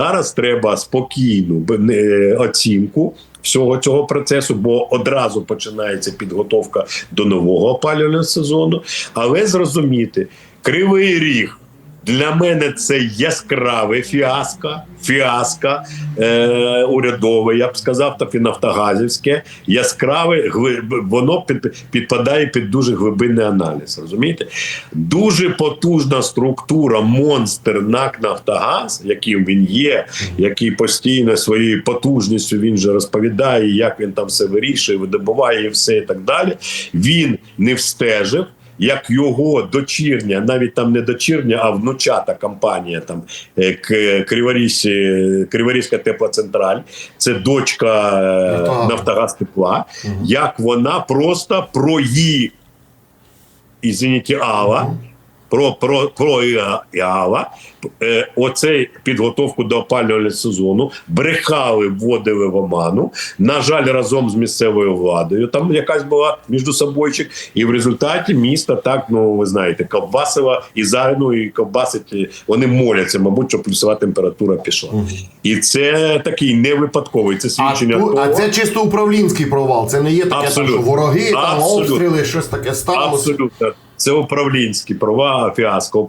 Зараз треба спокійну оцінку всього цього процесу, бо одразу починається підготовка до нового опалювального сезону. Але зрозуміти, кривий ріг. Для мене це яскраве фіаско, фіаско е, урядове, я б сказав, так і нафтогазівське. Яскраве, воно під, підпадає під дуже глибинний аналіз. Розумієте? Дуже потужна структура, монстр НАК Нафтогаз, яким він є, який постійно своєю потужністю він же розповідає, як він там все вирішує, видобуває і все і так далі. Він не встежив як його дочірня, навіть там не дочірня, а внучата компанія, там е, Криворізька теплоцентраль, це дочка е. Нафтогаз. Тепла, як вона просто про її извините, Алла, про, про, про Іа- е, оцей підготовку до опалювального сезону брехали, вводили в оману. На жаль, разом з місцевою владою. Там якась була між собойчик, і в результаті місто так, ну ви знаєте, ковбасила і зарину, і ковбасить. Вони моляться, мабуть, щоб плюсова температура пішла. І це такий не випадковий. Це свідчення а того. це чисто управлінський провал. Це не є таке, там, що вороги, там обстріли, щось таке сталося. Абсолютно, це управлінські права, фіаско.